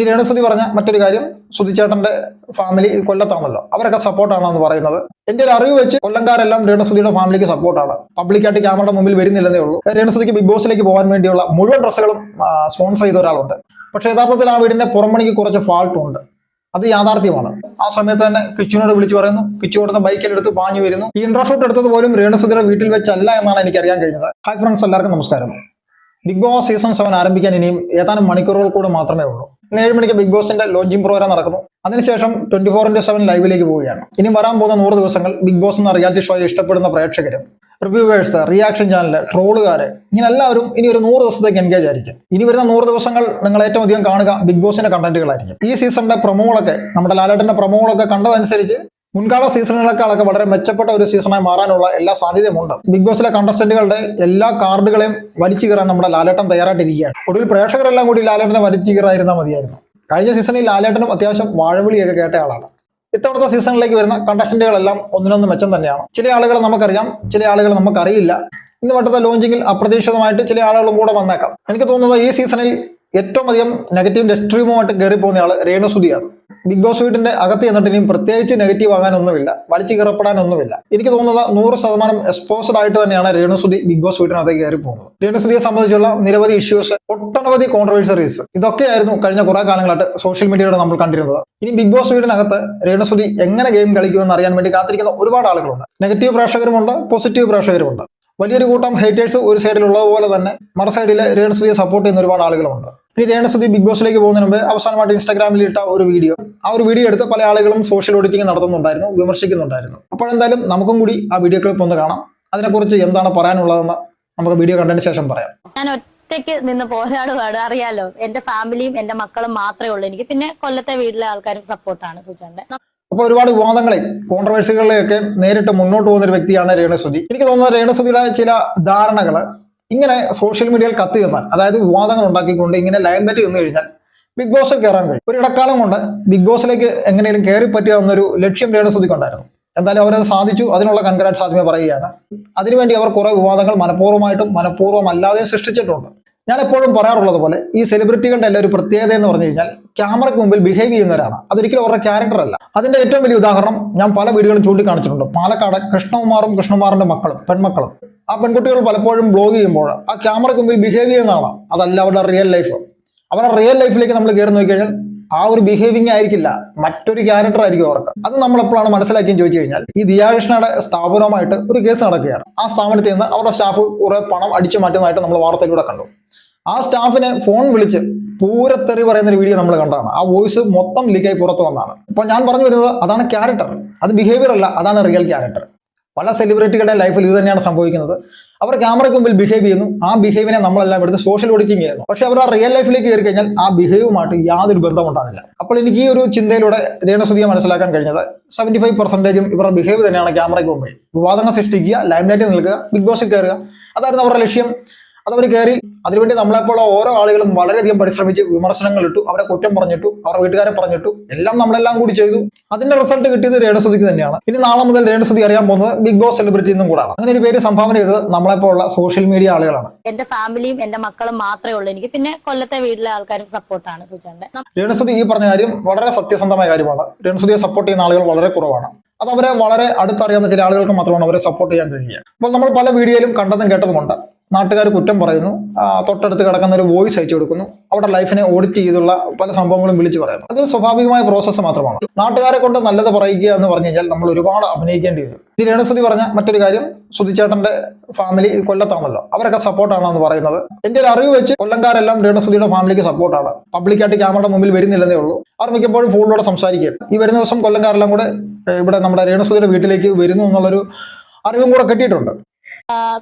ഈ രേണുസുതി പറഞ്ഞ മറ്റൊരു കാര്യം. സുധിച്ചേട്ടന്റെ ഫാമിലി കൊല്ലത്താണല്ലോ. അവരൊക്കെ സപ്പോർട്ടാണെന്ന് പറയുന്നത്. എന്റെ ഒരു അറിവ് വെച്ച് കൊല്ലംകാരെല്ലാം രേണുസുതിയുടെ ഫാമിലിക്ക് സപ്പോർട്ടാണ് പബ്ലിക്കായിട്ട് ക്യാമറയുടെ മുമ്പിൽ വരുന്നില്ലെന്നേ ഉള്ളൂ. രേണുസുതിക്ക് ബിഗ് ബോസിലേക്ക് പോകാൻ വേണ്ടിയുള്ള മുഴുവൻ ഡ്രസ്സുകളും സ്പോൺസർ ചെയ്ത ഒരാളുണ്ട്. പക്ഷെ യഥാർത്ഥത്തിൽ ആ വീടിന്റെ പുറമണിക്ക് കുറച്ച് ഫാൾട്ട് ഉണ്ട്. അത് യാഥാർത്ഥ്യമാണ്. ആ സമയത്ത് തന്നെ കിച്ചുവിനോട് വിളിച്ചു പറയുന്നു. കിച്ചു കൊടുത്ത ബൈക്കിലെടുത്ത് പാഞ്ഞു വരുന്നു. ഈ ഇൻട്രോഷൂട്ട് എടുത്തത് പോലും രേണുസുതിയുടെ വീട്ടിൽ വെച്ചല്ല എന്നാണ് എനിക്ക് അറിയാൻ കഴിഞ്ഞത്. ഹായ് ഫ്രണ്ട്സ് എല്ലാവർക്കും നമസ്കാരം. ബിഗ് ബോസ് സീസൺ സെവൻ ആരംഭിക്കാൻ ഇനിയും ഏതാനും മണിക്കൂറുകൾ കൂടെ മാത്രമേ ഉള്ളൂ. ഇന്ന് ഏഴ് മണിക്ക് ബിഗ് ബോസിന്റെ ലോഞ്ചിങ് പ്രോഗ്രാം നടക്കുന്നു. അതിനുശേഷം ട്വന്റി ഫോർ ഇന്റു സെവൻ ലൈവിലേക്ക് പോവുകയാണ്. ഇനി വരാൻ പോകുന്ന നൂറ് ദിവസങ്ങൾ ബിഗ് ബോസ് എന്ന റിയാലിറ്റി ഷോയെ ഇഷ്ടപ്പെടുന്ന പ്രേക്ഷകരും റിവ്യൂവേഴ്സ് റിയാക്ഷൻ ചാനൽ ട്രോളുകാർ ഇങ്ങനെ എല്ലാവരും ഇനി ഒരു നൂറ് ദിവസത്തേക്ക് എൻഗേജ് ആയിരിക്കും. ഇനി വരുന്ന നൂറ് ദിവസങ്ങൾ നിങ്ങൾ ഏറ്റവും അധികം കാണുക ബിഗ് ബോസിന്റെ കണ്ടന്റുകളായിരിക്കും ഈ സീസണിന്റെ പ്രൊമോകളൊക്കെ നമ്മുടെ ലാലേട്ടന്റെ പ്രൊമോകളൊക്കെ കണ്ടതനുസരിച്ച് മുൻകാല സീസണുകളെക്കാളൊക്കെ വളരെ മെച്ചപ്പെട്ട ഒരു സീസണായി മാറാനുള്ള എല്ലാ സാധ്യതയുമുണ്ട്. ബിഗ് ബോസിലെ കണ്ടസ്റ്റന്റുകളുടെ എല്ലാ കാർഡുകളെയും വലിച്ചു കയറാൻ നമ്മുടെ ലാലേട്ടൻ തയ്യാറായിട്ടിരിക്കുകയാണ്. ഒടുവിൽ പ്രേക്ഷകരെല്ലാം കൂടി ലാലേട്ടനെ വലിച്ചു കയറായിരുന്നാൽ മതിയായിരുന്നു. കഴിഞ്ഞ സീസണിൽ ലാലേട്ടനും അത്യാവശ്യം വാഴവിളിയൊക്കെ കേട്ട ആളാണ്. ഇത്തവണത്തെ സീസണിലേക്ക് വരുന്ന കണ്ടസ്റ്റന്റുകളെല്ലാം ഒന്നിനൊന്ന് മെച്ചം തന്നെയാണ്. ചില ആളുകളെ നമുക്കറിയാം ചില ആളുകൾ നമുക്കറിയില്ല. ഇന്ന് വട്ടത്തെ ലോഞ്ചിങ്ങിൽ അപ്രതീക്ഷിതമായിട്ട് ചില ആളുകളും കൂടെ വന്നേക്കാം. എനിക്ക് തോന്നുന്നത് ഈ സീസണിൽ ഏറ്റവും അധികം നെഗറ്റീവ് എക്സ്ട്രീമുമായിട്ട് കയറി പോകുന്ന രേണുസുതിയാണ് ബിഗ് ബോസ് വീട്ടിന്റെ അകത്ത് ചെന്നിട്ട് ഇനിയും പ്രത്യേകിച്ച് നെഗറ്റീവ് ആകാനൊന്നുമില്ല. വലിച്ചു കീറപ്പെടാനൊന്നുമില്ല. എനിക്ക് തോന്നുന്നത് നൂറ് ശതമാനം എക്സ്പോസ്ഡ് ആയിട്ട് തന്നെയാണ് രേണുസുതി ബിഗ് ബോസ് വീട്ടിനകത്ത് കയറി പോകുന്നത്. രേണുസുതിയെ സംബന്ധിച്ചുള്ള നിരവധി ഇഷ്യൂസ് ഒട്ടനവധി കോൺട്രവേഴ്സറീസ് ഇതൊക്കെയായിരുന്നു കഴിഞ്ഞ കുറെ കാലങ്ങളായിട്ട് സോഷ്യൽ മീഡിയയുടെ നമ്മൾ കണ്ടിരുന്നത്. ഇനി ബിഗ് ബോസ് വീടിനകത്ത് രേണുസുതി എങ്ങനെ ഗെയിം കളിക്കുമെന്ന് അറിയാൻ വേണ്ടി കാത്തിരിക്കുന്ന ഒരുപാട് ആളുകളുണ്ട്. നെഗറ്റീവ് പ്രേക്ഷകരുമുണ്ട് പോസിറ്റീവ് പ്രേക്ഷകരുമുണ്ട്. വലിയൊരു കൂട്ടം ഹേറ്റേഴ്സ് ഒരു സൈഡിലുള്ളത് പോലെ തന്നെ മറു സൈഡിൽ രേണുസുതിയെ സപ്പോർട്ട് ചെയ്യുന്ന ഒരുപാട് ആളുകളുണ്ട് ഇനി രേണസുതി ബിഗ് ബോസിലേക്ക് പോകുന്നതിന് മുമ്പ് അവസാനമായിട്ട് ഇൻസ്റ്റാഗ്രാമിൽ ഇട്ട ഒരു വീഡിയോ ആ ഒരു വീഡിയോ എടുത്ത് പല ആളുകളും സോഷ്യൽ ഓഡിറ്റിംഗ് നടത്തുന്നുണ്ടായിരുന്നു വിമർശിക്കുന്നുണ്ടായിരുന്നു. അപ്പോൾ എന്തായാലും നമുക്കും കൂടി ആ വീഡിയോ ക്ലിപ്പ് ഒന്ന് കാണാം. അതിനെക്കുറിച്ച് എന്താണ് പറയാനുള്ളതെന്ന് നമുക്ക് വീഡിയോ കണ്ടതിന് ശേഷം പറയാം. ഞാൻ ഒറ്റയ്ക്ക് നിന്ന് പോരാടുകയാണ് അറിയാലോ. എന്റെ ഫാമിലിയും എന്റെ മക്കളും മാത്രമേ ഉള്ളൂ. എനിക്ക് പിന്നെ കൊല്ലത്തെ വീട്ടിലെ ആൾക്കാരും സപ്പോർട്ടാണ് സുചാന്റെ അപ്പൊ ഒരുപാട് വിവാദങ്ങളെ കോൺട്രവേഴ്സികളെയൊക്കെ നേരിട്ട് മുന്നോട്ട് പോകുന്ന ഒരു വ്യക്തിയാണ് രേണസുതി. എനിക്ക് തോന്നുന്നത് രേണസുതിയുടെ ചില ധാരണകൾ ഇങ്ങനെ സോഷ്യൽ മീഡിയയിൽ കത്തി നിന്നാൽ അതായത് വിവാദങ്ങൾ ഉണ്ടാക്കിക്കൊണ്ട് ഇങ്ങനെ ലൈൻ ബെറ്റ് നിന്ന് കഴിഞ്ഞാൽ ബിഗ് ബോസിൽ കയറാൻ കഴിയും. ഒരു ഇടക്കാലം കൊണ്ട് ബിഗ് ബോസിലേക്ക് എങ്ങനെയും കയറി പറ്റുക എന്നൊരു ലക്ഷ്യം രേണുസുതിക്കുണ്ടായിരുന്നു എന്തായാലും അവരത് സാധിച്ചു. അതിനുള്ള കൺഗ്രാറ്റ്സ് ആദ്യമേ പറയുകയാണ്. അതിനുവേണ്ടി അവർ കുറെ വിവാദങ്ങൾ മനഃപൂർവമായിട്ടും മനഃപൂർവം അല്ലാതെയും സൃഷ്ടിച്ചിട്ടുണ്ട്. ഞാൻ എപ്പോഴും പറയാറുള്ളത് പോലെ ഈ സെലിബ്രിറ്റികളുടെ എല്ലാം ഒരു പ്രത്യേകത എന്ന് പറഞ്ഞു കഴിഞ്ഞാൽ ക്യാമറയ്ക്ക് മുമ്പിൽ ബിഹേവ് ചെയ്യുന്നവരാണ്. അതൊരിക്കലും അവരുടെ ക്യാരക്ടർ അല്ല. അതിന്റെ ഏറ്റവും വലിയ ഉദാഹരണം ഞാൻ പല വീടുകളും ചൂണ്ടിക്കാണിച്ചിട്ടുണ്ട്. പാലക്കാട് കൃഷ്ണകുമാറും കൃഷ്ണകുമാറിന്റെ മക്കളും പെൺമക്കളും. ആ പെൺകുട്ടികൾ പലപ്പോഴും ബ്ലോഗ് ചെയ്യുമ്പോൾ ആ ക്യാമറയ്ക്ക് മുമ്പിൽ ബിഹേവ് ചെയ്യുന്നതാണ് അതല്ല അവരുടെ റിയൽ ലൈഫ് അവരുടെ റിയൽ ലൈഫിലേക്ക് നമ്മൾ കയറി നോക്കിക്കഴിഞ്ഞാൽ ആ ഒരു ബിഹേവിംഗ് ആയിരിക്കില്ല. മറ്റൊരു ക്യാരക്ടർ ആയിരിക്കും അവർക്ക്. അത് നമ്മൾ എപ്പോഴാണ് മനസ്സിലാക്കിയെന്ന് ചോദിച്ചു കഴിഞ്ഞാൽ ഈ ദിയാകൃഷ്ണയുടെ സ്ഥാപനവുമായിട്ട് ഒരു കേസ് നടക്കുകയാണ്. ആ സ്ഥാപനത്തിൽ നിന്ന് അവരുടെ സ്റ്റാഫ് കുറെ പണം അടിച്ചു മാറ്റുന്നതായിട്ട് നമ്മൾ വാർത്തയിലൂടെ കണ്ടു. ആ സ്റ്റാഫിനെ ഫോൺ വിളിച്ച് പൂരത്തെറി പറയുന്ന ഒരു വീഡിയോ നമ്മൾ കണ്ടതാണ്. ആ വോയിസ് മൊത്തം ലീക്കായി പുറത്തു വന്നതാണ്. അപ്പോൾ ഞാൻ പറഞ്ഞു വരുന്നത് അതാണ് ക്യാരക്ടർ അത് ബിഹേവിയർ അല്ല അതാണ് റിയൽ ക്യാരക്ടർ പല സെലിബ്രിറ്റികളുടെ ലൈഫിൽ ഇത് തന്നെയാണ് സംഭവിക്കുന്നത്. അവർ ക്യാമറയ്ക്ക് മുമ്പിൽ ബിഹേവ് ചെയ്യുന്നു. ആ ബിഹേവിനെ നമ്മളെല്ലാം എടുത്ത് സോഷ്യൽ ഓഡിറ്റിംഗ് ചെയ്യുന്നു. പക്ഷെ അവർ ആ റിയൽ ലൈഫിലേക്ക് കയറി കഴിഞ്ഞാൽ ആ ബിഹേവുമായിട്ട് യാതൊരു ബന്ധം ഉണ്ടാവില്ല. അപ്പോൾ എനിക്ക് ഈ ഒരു ചിന്തയിലൂടെ രേണസുതിയെ മനസ്സിലാക്കാൻ കഴിഞ്ഞത് സെവന്റി ഫൈവ് പെർസെന്റേജും ഇവരുടെ ബിഹേവ് തന്നെയാണ് ക്യാമറയ്ക്ക് മുമ്പിൽ. വിവാദങ്ങൾ സൃഷ്ടിക്കുക ലൈംലൈറ്റിൽ നിൽക്കുക ബിഗ് ബോസിൽ കയറുക. അതായിരുന്നു അവരുടെ ലക്ഷ്യം. അതവർ കയറി അതിനുവേണ്ടി നമ്മളെപ്പോലുള്ള ഓരോ ആളുകളും വളരെയധികം പരിശ്രമിച്ച് വിമർശനങ്ങൾ ഇട്ടു അവരെ കുറ്റം പറഞ്ഞിട്ടു അവരുടെ വീട്ടുകാരെ പറഞ്ഞിട്ടു എല്ലാം നമ്മളെല്ലാം കൂടി ചെയ്തു. അതിന്റെ റിസൾട്ട് കിട്ടിയത് രേണസുതിക്ക് തന്നെയാണ്. ഇനി നാളെ മുതൽ രേണസുതി അറിയാൻ പോകുന്നത് ബിഗ് ബോസ് സെലിബ്രിറ്റി എന്നും കൂടാണ്. അങ്ങനെ ഒരു പേര് സംഭാവന ചെയ്തത് നമ്മളെപ്പോലുള്ള സോഷ്യൽ മീഡിയ ആളുകളാണ്. എന്റെ ഫാമിലിയും എന്റെ മക്കളും മാത്രമേ ഉള്ളൂ. എനിക്ക് പിന്നെ കൊല്ലത്തെ വീട്ടിലെ ആൾക്കാരും സപ്പോർട്ടാണ് സുചാന്റെ രേണസുതി ഈ പറഞ്ഞ കാര്യം വളരെ സത്യസന്ധമായ കാര്യമാണ്. രേണസുതിയെ സപ്പോർട്ട് ചെയ്യുന്ന ആളുകൾ വളരെ കുറവാണ്. അത് അവരെ വളരെ അടുത്തറിയാവുന്ന ചില ആളുകൾക്ക് മാത്രമാണ് അവരെ സപ്പോർട്ട് ചെയ്യാൻ കഴിയുക. അപ്പോൾ നമ്മൾ പല വീഡിയോയിലും കണ്ടതും കേട്ടതുമുണ്ട്. നാട്ടുകാർ കുറ്റം പറയുന്നു. തൊട്ടടുത്ത് കിടക്കുന്ന ഒരു വോയിസ് അയച്ചു കൊടുക്കുന്നു. അവിടെ ലൈഫിനെ ഓഡിറ്റ് ചെയ്തുള്ള പല സംഭവങ്ങളും വിളിച്ചു പറയുന്നു. അത് സ്വാഭാവികമായ പ്രോസസ്സ് മാത്രമാണ്. നാട്ടുകാരെ കൊണ്ട് നല്ലത് പറയുക എന്ന് പറഞ്ഞു കഴിഞ്ഞാൽ നമ്മൾ ഒരുപാട് അഭിനയിക്കേണ്ടി വരും. ഇത് രേണസുതി പറഞ്ഞ മറ്റൊരു കാര്യം സുധിച്ചേട്ടന്റെ ഫാമിലി കൊല്ലത്താണല്ലോ അവരൊക്കെ സപ്പോർട്ടാണെന്ന് പറയുന്നത്. എന്റെ ഒരു അറിവ് വെച്ച് കൊല്ലംകാരെല്ലാം രേണസുതിയുടെ ഫാമിലിക്ക് സപ്പോർട്ടാണ് പബ്ലിക്കായിട്ട് ക്യാമറയുടെ മുമ്പിൽ വരുന്നില്ലെന്നേ ഉള്ളൂ. അവർ മിക്കപ്പോഴും ഫോണിലൂടെ സംസാരിക്കുക ഈ വരുന്ന ദിവസം കൊല്ലംകാരെല്ലാം കൂടെ ഇവിടെ നമ്മുടെ രേണസുതിയുടെ വീട്ടിലേക്ക് വരുന്നു എന്നുള്ളൊരു അറിവും കൂടെ കിട്ടിയിട്ടുണ്ട്.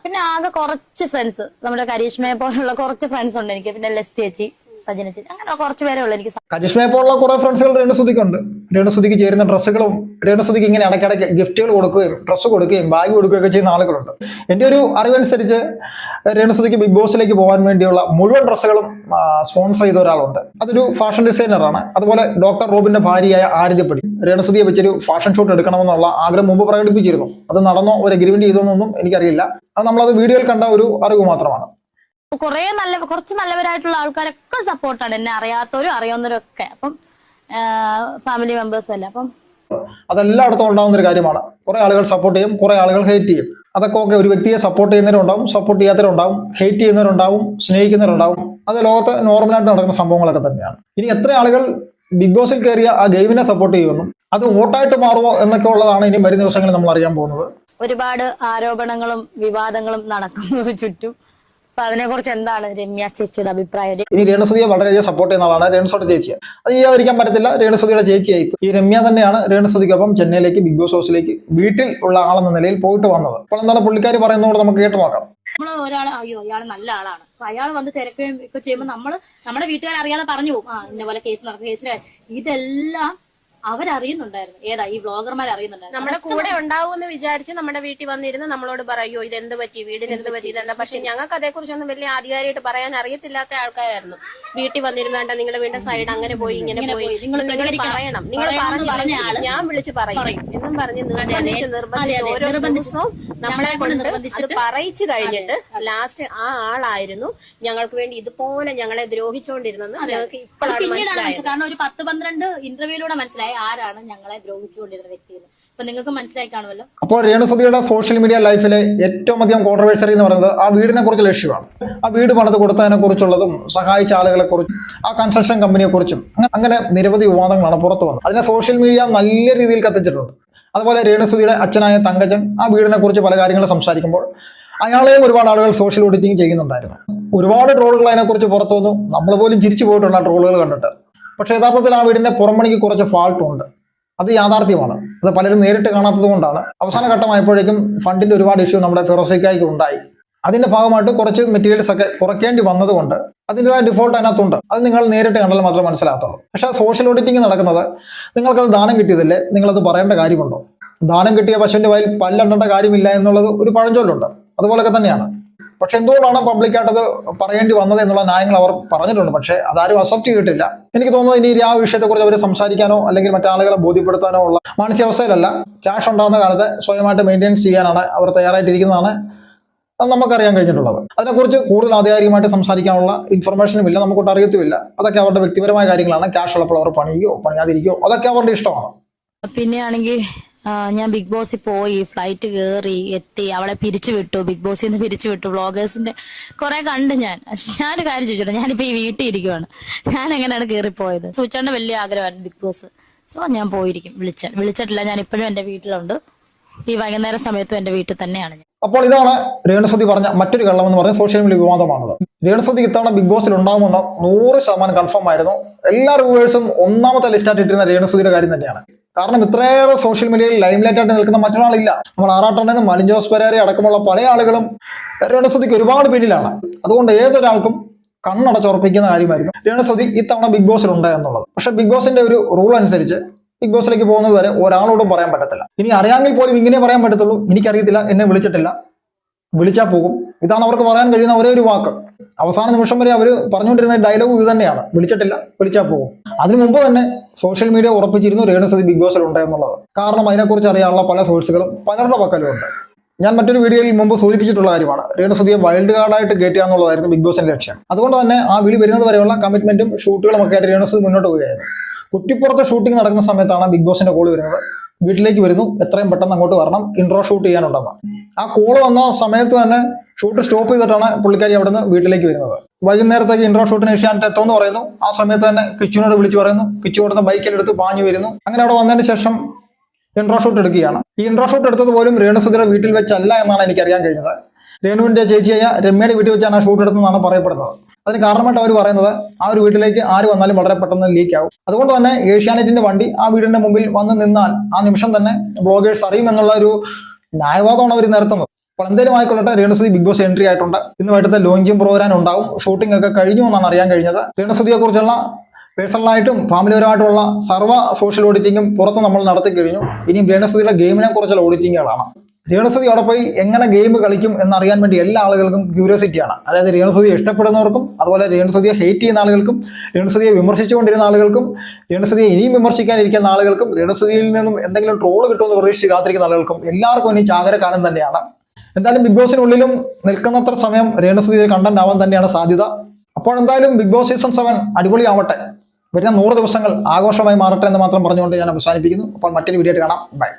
പിന്നെ ആകെ കുറച്ച് ഫ്രണ്ട്സ് നമ്മുടെ കരീഷ്മയെ പോലുള്ള കുറച്ച് ഫ്രണ്ട്സ് ഉണ്ട് എനിക്ക്. പിന്നെ ലെസ് ചേച്ചി. സജന അങ്ങനെ കുറച്ച് പേരേ ഉള്ളൂ എനിക്ക് കരിഷ്മയെ പോലുള്ള കുറെ ഫ്രണ്ട്സുകൾ രേണുസുതിക്കുണ്ട്. രേണുസുതിക്ക് ചേരുന്ന ഡ്രസ്സുകളും രേണുസുതിക്ക് ഇങ്ങനെ ഇടയ്ക്കിടയ്ക്ക് ഗിഫ്റ്റുകൾ കൊടുക്കുകയും ഡ്രസ്സ് കൊടുക്കുകയും ബാഗ് കൊടുക്കുകയൊക്കെ ചെയ്യുന്ന ആളുകളുണ്ട്. എന്റെ ഒരു അറിവനുസരിച്ച് രേണുസുതിക്ക് ബിഗ് ബോസിലേക്ക് പോകാൻ വേണ്ടിയുള്ള മുഴുവൻ ഡ്രസ്സുകളും സ്പോൺസർ ചെയ്ത ഒരാളുണ്ട്. അതൊരു ഫാഷൻ ഡിസൈനറാണ്. അതുപോലെ ഡോക്ടർ റോബിന്റെ ഭാര്യയായ ആര്യപ്പടി രേണുസുതിയെ വെച്ചൊരു ഫാഷൻ ഷൂട്ട് എടുക്കണമെന്നുള്ള ആഗ്രഹം മുമ്പ് പ്രകടിപ്പിച്ചിരുന്നു. അത് നടന്നോ ഒരു അഗ്രിമെന്റ് ചെയ്തോന്നൊന്നും എനിക്കറിയില്ല. അത് നമ്മളത് വീഡിയോയിൽ കണ്ട ഒരു അറിവ് മാത്രമാണ്. കുറെ നല്ല കുറച്ച് നല്ലവരായിട്ടുള്ള ആൾക്കാരൊക്കെ സപ്പോർട്ടാണ്. എന്നെ അറിയാത്തവരും അറിയാവുന്നവരും ഒക്കെ അപ്പം ഫാമിലി മെമ്പേഴ്സും അല്ല. അപ്പം അതെല്ലായിടത്തും ഉണ്ടാവുന്ന ഒരു കാര്യമാണ്. കുറെ ആളുകൾ സപ്പോർട്ട് ചെയ്യും കുറെ ആളുകൾ ഹേറ്റ് ചെയ്യും. അതൊക്കെ ഒക്കെ ഒരു വ്യക്തിയെ സപ്പോർട്ട് ചെയ്യുന്നവരുണ്ടാവും സപ്പോർട്ട് ചെയ്യാത്തവരുണ്ടാവും ഹേറ്റ് ചെയ്യുന്നവരുണ്ടാവും സ്നേഹിക്കുന്നവരുണ്ടാവും. അത് ലോകത്ത് നോർമലായിട്ട് നടക്കുന്ന സംഭവങ്ങളൊക്കെ തന്നെയാണ്. ഇനി എത്ര ആളുകൾ ബിഗ് ബോസിൽ കയറിയ ആ ഗെയിമിനെ സപ്പോർട്ട് ചെയ്യുമെന്നും അത് വോട്ടായിട്ട് മാറുമോ എന്നൊക്കെ ഉള്ളതാണ് ഇനി വരും ദിവസങ്ങളിൽ നമ്മൾ അറിയാൻ പോകുന്നത്. ഒരുപാട് ആരോപണങ്ങളും വിവാദങ്ങളും നടക്കുന്നു ചുറ്റും. അപ്പൊ അതിനെ കുറിച്ച് എന്താണ് രമ്യ ചേച്ചിയുടെ അഭിപ്രായം? ഇനി രേണുസുതിയെ വളരെയധികം സപ്പോർട്ട് ചെയ്യുന്ന ആളാണ് രേണുസുയുടെ ചേച്ചി അത് ചെയ്യാതിരിക്കാൻ പറ്റത്തില്ല രേണുസുതിയുടെ ചേച്ചിയായി ഈ രമ്യ തന്നെയാണ് രേണുസുതിക്കൊപ്പം ചെന്നൈയിലേക്ക് ബിഗ് ബോസ് ഹൗസിലേക്ക് വീട്ടിൽ ഉള്ള ആളെന്ന നിലയിൽ പോയിട്ട് വന്നത്. അപ്പോൾ എന്താണ് പുള്ളിക്കാരി പറയുന്നതോട് നമുക്ക് കേട്ട് നോക്കാം. നമ്മൾ ഒരാൾ അയ്യോ അയാൾ നല്ല ആളാണ്. അപ്പൊ അയാൾ വന്ന് തിരക്കുകയും ഒക്കെ ചെയ്യുമ്പോൾ നമ്മൾ നമ്മുടെ വീട്ടുകാർ അറിയാതെ പറഞ്ഞു പോകും ആ ഇന്ന പോലെ കേസ് നടക്കുന്ന കേസിന് ഇതെല്ലാം അവരറിയുന്നുണ്ടായിരുന്നു. ഏതാ ഈ വ്ളോഗർമാർ അറിയുന്നുണ്ടായിരുന്നു. നമ്മുടെ കൂടെ ഉണ്ടാവുമെന്ന് വിചാരിച്ച് നമ്മുടെ വീട്ടിൽ വന്നിരുന്ന് നമ്മളോട് പറയോ ഇത് എന്ത് പറ്റി? വീടിന് എന്ത് പറ്റി? ഇതെന്താ? പക്ഷെ ഞങ്ങൾക്ക് അതേക്കുറിച്ചൊന്നും വലിയ ആധികാരികമായിട്ട് പറയാൻ അറിയത്തില്ലാത്ത ആൾക്കാരായിരുന്നു. വീട്ടിൽ വന്നിരുന്നാണ്ട നിങ്ങളുടെ വീടിന്റെ സൈഡ് അങ്ങനെ പോയി ഇങ്ങനെ പോയി. നിങ്ങൾ. പറയണം. നിങ്ങൾ പറഞ്ഞു ഞാൻ വിളിച്ച് പറയും. എന്നും പറഞ്ഞ് നിർബന്ധിച്ച് നിർബന്ധിച്ച് ഓരോ ദിവസവും നമ്മളെ കൊണ്ട് അത് പറയിച്ചു കഴിഞ്ഞിട്ട് ലാസ്റ്റ് ആ ആളായിരുന്നു. ഞങ്ങൾക്ക് വേണ്ടി ഇതുപോലെ ഞങ്ങളെ ദ്രോഹിച്ചുകൊണ്ടിരുന്നത് ഞങ്ങൾക്ക് ഇപ്പോഴാണ് മനസ്സിലായത്. കാരണം ഒരു പത്ത് പന്ത്രണ്ട് ഇന്റർവ്യൂലൂടെ മനസ്സിലായി. ആരാണ് ഞങ്ങളെ ദ്രോഹിച്ചുകൊണ്ടിരുന്ന വ്യക്തി എന്ന് അപ്പൊ നിങ്ങൾക്ക് മനസ്സിലായി കാണുമല്ലോ. അപ്പോൾ രേണുസുതിയുടെ സോഷ്യൽ മീഡിയ ലൈഫിലെ ഏറ്റവും അധികം കോൺട്രവേഴ്സറി എന്ന് പറയുന്നത് ആ വീടിനെ കുറിച്ച് ലക്ഷ്യമാണ്. ആ വീട് പണത് കൊടുത്തതിനെ കുറിച്ചുള്ളതും സഹായിച്ച ആളുകളെ കുറിച്ചും ആ കൺസ്ട്രക്ഷൻ കമ്പനിയെ കുറിച്ചും അങ്ങനെ നിരവധി വിവാദങ്ങളാണ് പുറത്തു വന്നത്. അതിനെ സോഷ്യൽ മീഡിയ നല്ല രീതിയിൽ കത്തിച്ചിട്ടുണ്ട്. അതുപോലെ രേണുസുതിയുടെ അച്ഛനായ തങ്കജൻ ആ വീടിനെ കുറിച്ച് പല കാര്യങ്ങളും സംസാരിക്കുമ്പോൾ അയാളെയും ഒരുപാട് ആളുകൾ സോഷ്യൽ ഓഡിറ്റിംഗ് ചെയ്യുന്നുണ്ടായിരുന്നു. ഒരുപാട് ട്രോളുകൾ അതിനെക്കുറിച്ച് പുറത്തു വന്നു. നമ്മൾ പോലും ചിരിച്ചു പോയിട്ടുള്ള ട്രോളുകൾ കണ്ടിട്ട്. പക്ഷേ യഥാർത്ഥത്തിൽ ആ വീടിന്റെ പുറമണിക്ക് കുറച്ച് ഫാൾട്ട് ഉണ്ട്. അത് യാഥാർത്ഥ്യമാണ്. അത് പലരും നേരിട്ട് കാണാത്തത് കൊണ്ടാണ്. അവസാന ഘട്ടമായപ്പോഴേക്കും ഫണ്ടിന്റെ ഒരുപാട് ഇഷ്യൂ നമ്മുടെ ഫിറോസിക്കായിക്ക് ഉണ്ടായി. അതിന്റെ ഭാഗമായിട്ട് കുറച്ച് മെറ്റീരിയൽസ് ഒക്കെ കുറയ്ക്കേണ്ടി വന്നതുകൊണ്ട് അതിന്റെതായ ഡിഫോൾട്ട് അതിനകത്തുണ്ട്. അത് നിങ്ങൾ നേരിട്ട് കണ്ടാൽ മാത്രമേ മനസ്സിലാകത്തുള്ളൂ. പക്ഷേ സോഷ്യൽ ഓഡിറ്റിംഗ് നടക്കുന്നത് നിങ്ങൾക്കത് ദാനം കിട്ടിയതല്ലേ? നിങ്ങളത് പറയേണ്ട കാര്യമുണ്ടോ? ദാനം കിട്ടിയ പശുവിന്റെ വയൽ പല്ലെണ്ണേണ്ട കാര്യമില്ല എന്നുള്ളത് ഒരു പഴഞ്ചൊല്ലുണ്ട്. അതുപോലൊക്കെ തന്നെയാണ്. പക്ഷെ എന്തുകൊണ്ടാണ് പബ്ലിക്കായിട്ട് അത് പറയേണ്ടി വന്നത് എന്നുള്ള ന്യായങ്ങൾ അവർ പറഞ്ഞിട്ടുണ്ട്. പക്ഷെ അതാരും അക്സെപ്റ്റ് ചെയ്തിട്ടില്ല. എനിക്ക് തോന്നുന്നത് ഇനി ആ വിഷയത്തെക്കുറിച്ച് അവർ സംസാരിക്കാനോ അല്ലെങ്കിൽ മറ്റാളുകളെ ബോധ്യപ്പെടുത്താനോ ഉള്ള മാനസികാവസ്ഥയിലല്ല. ക്യാഷ് ഉണ്ടാകുന്ന കാലത്ത് സ്വയമായിട്ട് മെയിന്റെയിൻസ് ചെയ്യാനാണ് അവർ തയ്യാറായിട്ടിരിക്കുന്നതാണ് നമുക്കറിയാൻ കഴിഞ്ഞിട്ടുള്ളത്. അതിനെക്കുറിച്ച് കൂടുതൽ ആധികാരികമായിട്ട് സംസാരിക്കാനുള്ള ഇൻഫർമേഷനും ഇല്ല നമുക്കൊട്ട് അറിയത്തുമില്ല. അതൊക്കെ അവരുടെ വ്യക്തിപരമായ കാര്യങ്ങളാണ്. ക്യാഷ് ഉള്ളപ്പോൾ അവർ പണിയോ പണിയാതിരിക്കോ അതൊക്കെ അവരുടെ ഇഷ്ടമാണ്. പിന്നെയാണെങ്കിൽ ഞാൻ ബിഗ് ബോസിൽ പോയി ഫ്ലൈറ്റ് കയറി എത്തി അവളെ പിരിച്ചു വിട്ടു ബിഗ് ബോസിൽ നിന്ന് പിരിച്ചു വിട്ടു. വ്ളോഗേഴ്സിന്റെ കുറെ കണ്ട് ഞാൻ. ഞാനൊരു കാര്യം ചോദിച്ചോ ഞാനിപ്പോ ഈ വീട്ടിൽ ഇരിക്കുവാണ്. ഞാൻ എങ്ങനെയാണ് കയറിപ്പോയത് സൂച്ചാണ്ട് വലിയ ആഗ്രഹമായിരുന്നു ബിഗ് ബോസ്. സോ ഞാൻ പോയിരിക്കും. വിളിച്ച വിളിച്ചിട്ടില്ല. ഞാൻ ഇപ്പോഴും എന്റെ വീട്ടിലുണ്ട്. ഈ വൈകുന്നേര സമയത്തും എന്റെ വീട്ടിൽ തന്നെയാണ് അപ്പോൾ ഇതാണ് രേണുസുതി പറഞ്ഞ മറ്റൊരു കള്ളം എന്ന് പറഞ്ഞ സോഷ്യൽ മീഡിയ വിവാദമാണത്. രേണുസുതി ഇത്തവണ ബിഗ് ബോസിൽ ഉണ്ടാകുമെന്ന് നൂറ് ശതമാനം കൺഫേം ആയിരുന്നു. എല്ലാ റിവേഴ്സും ഒന്നാമത്തെ ലിസ്റ്റായിട്ട് ഇട്ടിരുന്ന രേണുസുതിയുടെ കാര്യം തന്നെയാണ്. കാരണം ഇത്രയേറെ സോഷ്യൽ മീഡിയയിൽ ലൈം ലൈറ്റായിട്ട് നിൽക്കുന്ന മറ്റൊരാളില്ല. നമ്മൾ ആറാട്ടണ്ണനും മലിഞ്ചോസ് ജോസ് അടക്കമുള്ള പല ആളുകളും രേണുസുതിക്ക് ഒരുപാട് പിന്നിലാണ്. അതുകൊണ്ട് ഏതൊരാൾക്കും കണ്ണടച്ചുറപ്പിക്കുന്ന കാര്യമായിരുന്നു രേണുസുതി ഇത്തവണ ബിഗ് ബോസിൽ ഉണ്ട് എന്നുള്ളത്. പക്ഷെ ബിഗ് ബോസിന്റെ ഒരു റൂൾ അനുസരിച്ച് ബിഗ് ബോസിലേക്ക് പോകുന്നത് വരെ ഒരാളോടും പറയാൻ പറ്റത്തില്ല. ഇനി അറിയാമെങ്കിൽ പോലും ഇങ്ങനെ പറയാൻ പറ്റത്തുള്ളൂ. എനിക്കറിയത്തില്ല. എന്നെ വിളിച്ചിട്ടില്ല. വിളിച്ചാൽ പോകും. ഇതാണ് അവർക്ക് പറയാൻ കഴിയുന്ന ഒരേ ഒരു വാക്ക്. അവസാന നിമിഷം വരെ അവർ പറഞ്ഞുകൊണ്ടിരുന്ന ഡയലോഗ് ഇത് തന്നെയാണ്. വിളിച്ചിട്ടില്ല വിളിച്ചാൽ പോകും. അതിനു മുമ്പ് തന്നെ സോഷ്യൽ മീഡിയ ഉറപ്പിച്ചിരുന്നു രേണുസതി ബിഗ് ബോസിൽ ഉണ്ട് എന്നുള്ളത്. കാരണം അതിനെക്കുറിച്ച് അറിയാനുള്ള പല സോഴ്സുകളും പലരുടെ പക്കലും ഉണ്ട്. ഞാൻ മറ്റൊരു വീഡിയോയിൽ മുമ്പ് സൂചിപ്പിച്ചിട്ടുള്ള കാര്യമാണ്. രേണുസുതിയെ വൈൽഡ് കാർഡായിട്ട് കയറ്റുക എന്നുള്ളതായിരുന്നു ബിഗ് ബോസിന്റെ ലക്ഷ്യം. അതുകൊണ്ട് തന്നെ ആ വിളി വരുന്നത് വരെയുള്ള കമ്മിറ്റ്മെന്റും ഷൂട്ടുകളും ഒക്കെ ആയിട്ട് രേണുസുതി മുന്നോട്ട് പോവുകയായിരുന്നു. കുറ്റിപ്പുറത്ത് ഷൂട്ടിംഗ് നടക്കുന്ന സമയത്താണ് ബിഗ് ബോസിന്റെ കോൾ വരുന്നത്. വീട്ടിലേക്ക് വരുന്നു. എത്രയും പെട്ടെന്ന് അങ്ങോട്ട് വരണം. ഇൻട്രോ ഷൂട്ട് ചെയ്യാനുണ്ടെന്ന്. ആ കോൾ വന്ന സമയത്ത് തന്നെ ഷൂട്ട് സ്റ്റോപ്പ് ചെയ്തിട്ടാണ് പുള്ളിക്കാരി അവിടെ നിന്ന് വീട്ടിലേക്ക് വരുന്നത്. വൈകുന്നേരത്തേക്ക് ഇൻട്രോ ഷൂട്ടിന് ഏഷ്യാനെറ്റ് എത്തുമെന്ന് പറയുന്നു. ആ സമയത്ത് തന്നെ കിച്ചുവിനോട് വിളിച്ചു പറയുന്നു. കിച്ചു ബൈക്കിൽ ബൈക്കിലെടുത്ത് പാഞ്ഞു വരുന്നു. അങ്ങനെ അവിടെ വന്നതിന് ശേഷം ഇൻട്രോ ഷൂട്ട് എടുക്കുകയാണ്. ഈ ഇൻട്രോ ഷൂട്ട് എടുത്തത് പോലും രേണുസുധിയുടെ വീട്ടിൽ വെച്ചല്ല എന്നാണ് എനിക്കറിയാൻ കഴിഞ്ഞത്. രേണുവിന്റെ ചേച്ചിയായ രമ്യയുടെ വീട്ടിൽ വെച്ചാണ് ആ ഷൂട്ട് എടുത്തതെന്നാണ് പറയപ്പെടുന്നത്. അതിന് കാരണമായിട്ട് അവർ പറയുന്നത് ആ ഒരു വീട്ടിലേക്ക് ആര് വന്നാലും വളരെ പെട്ടെന്ന് ലീക്ക് ആവും. അതുകൊണ്ട് തന്നെ ഏഷ്യാനെറ്റിന്റെ വണ്ടി ആ വീടിന്റെ മുമ്പിൽ വന്ന് നിന്നാൽ ആ നിമിഷം തന്നെ ബ്ലോഗേഴ്സ് അറിയും എന്നുള്ള ഒരു ന്യായവാദമാണ് അവർ നിരത്തുന്നത്. അപ്പോൾ എന്തെങ്കിലും ആയിക്കൊള്ളട്ടെ രേണുസുതി ബിഗ് ബോസ് എൻട്രി ആയിട്ടുണ്ട്. ഇന്ന് വൈകിട്ടത്തെ ലോഞ്ചിങ് പ്രോഗ്രാം ഉണ്ടാവും. ഷൂട്ടിംഗ് ഒക്കെ കഴിഞ്ഞു എന്നാണ് അറിയാൻ കഴിഞ്ഞത്. രേണുസുതിയെ കുറിച്ചുള്ള പേഴ്സണലായിട്ടും ഫാമിലിപരമായിട്ടുള്ള സർവ സോഷ്യൽ ഓഡിറ്റിങ്ങും പുറത്ത് നമ്മൾ നടത്തി കഴിഞ്ഞു. ഇനി രേണുസുതിയുടെ ഗെയിമിനെ കുറിച്ചുള്ള ഓഡിറ്റിങ്ങുകളാണ് രേണുസുതി അവിടെ പോയി എങ്ങനെ ഗെയിം കളിക്കും എന്നറിയാൻ വേണ്ടി എല്ലാ ആളുകൾക്കും ക്യൂരിയോസിറ്റിയാണ് അതായത് രേണുസുതിയെ ഇഷ്ടപ്പെടുന്നവർക്കും അതുപോലെ രേണുസുതിയെ ഹേറ്റ് ചെയ്യുന്ന ആളുകൾക്കും രേണുസുതിയെ വിമർശിച്ചുകൊണ്ടിരുന്ന ആളുകൾക്കും രേണുസുതിയെ ഇനിയും വിമർശിക്കാനിരിക്കുന്ന ആളുകൾക്കും രേണുസുതിയിൽ നിന്നും എന്തെങ്കിലും ട്രോൾ കിട്ടുമെന്ന് പ്രതീക്ഷിച്ച് കാത്തിരിക്കുന്ന ആളുകൾക്കും എല്ലാവർക്കും ഇനി ചാകരക്കാലം തന്നെയാണ്. എന്തായാലും ബിഗ് ബോസിനുള്ളിലും നിൽക്കുന്നത്ര സമയം രേണുസുതി കണ്ടന്റ് ആവാൻ തന്നെയാണ് സാധ്യത. അപ്പോൾ എന്തായാലും ബിഗ് ബോസ് സീസൺ സെവൻ അടിപൊളിയാവട്ടെ. വരുന്ന നൂറ് ദിവസങ്ങൾ ആഘോഷമായി മാറട്ടെ എന്ന് മാത്രം പറഞ്ഞുകൊണ്ട് ഞാൻ അവസാനിപ്പിക്കുന്നു. അപ്പോൾ മറ്റൊരു വീഡിയോ ആയിട്ട് കാണാം. ബൈ